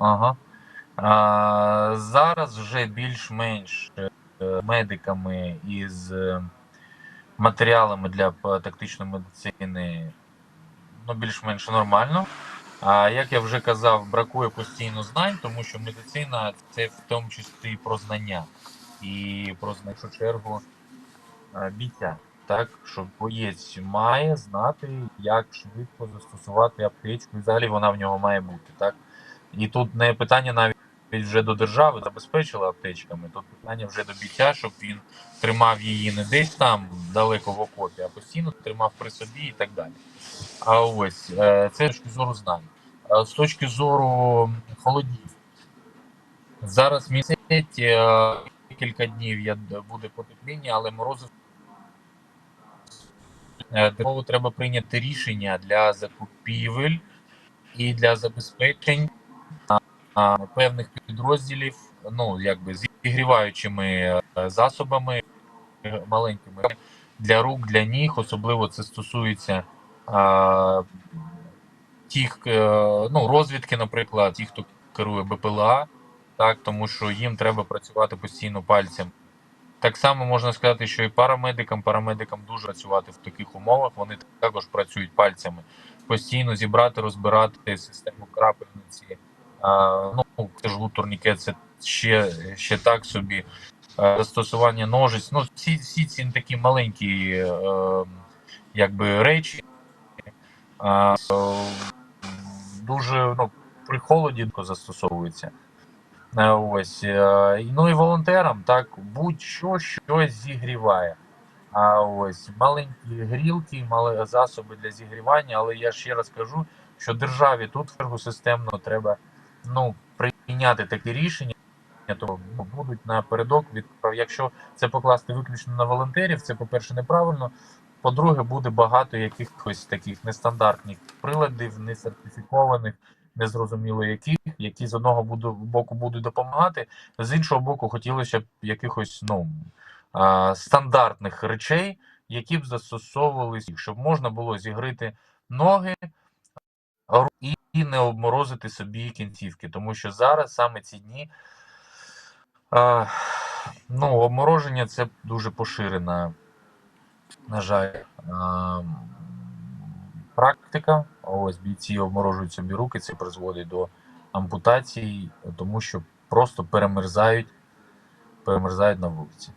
Ага. А, зараз вже більш-менш е, медиками із е, матеріалами для тактичної медицини ну, більш-менш нормально. А як я вже казав, бракує постійно знань, тому що медицина це в тому числі про знання. І про першу чергу е, бійця. Так, що боєць має знати, як швидко застосувати аптечку, і взагалі вона в нього має бути. Так? І тут не питання навіть вже до держави забезпечила аптечками, тут питання вже до бійця, щоб він тримав її не десь там далеко в окопі, а постійно тримав при собі і так далі. А ось е, це з точки зору знань. З точки зору холодів. Зараз місяць е, кілька днів я буде потепління, але морози Е, треба прийняти рішення для закупівель і для забезпечень певних підрозділів, ну якби зігріваючими е, засобами е, маленькими для рук, для ніг. Особливо це стосується а, тих е, ну, розвідки, наприклад, ті, хто керує БПЛА, так тому що їм треба працювати постійно пальцем. Так само можна сказати, що і парамедикам, парамедикам дуже працювати в таких умовах. Вони також працюють пальцями. Постійно зібрати, розбирати систему крапельниці. Ну, це ж лутурнікет, це ще, ще так собі. Застосування ножиць. Ну, всі, всі ці такі маленькі е, якби, речі. Е, дуже ну, при холоді застосовуються. Е, Ось. е, Ну і волонтерам так будь-що щось зігріває. А ось маленькі грілки, мали засоби для зігрівання, але я ще раз кажу, що державі тут в системно треба ну, прийняти таке рішення, то ну, будуть напередок від якщо це покласти виключно на волонтерів, це по-перше, неправильно. По-друге, буде багато якихось таких нестандартних приладів, несертифікованих, незрозуміло яких, які з одного боку будуть допомагати, з іншого боку, хотілося б якихось ну, стандартних речей, які б застосовувалися, щоб можна було зігрити ноги і не обморозити собі кінцівки. Тому що зараз саме ці дні а, ну, обмороження це дуже поширена, на жаль, а, практика. Ось бійці обморожують собі руки, це призводить до ампутацій, тому що просто перемерзають, перемерзають на вулиці.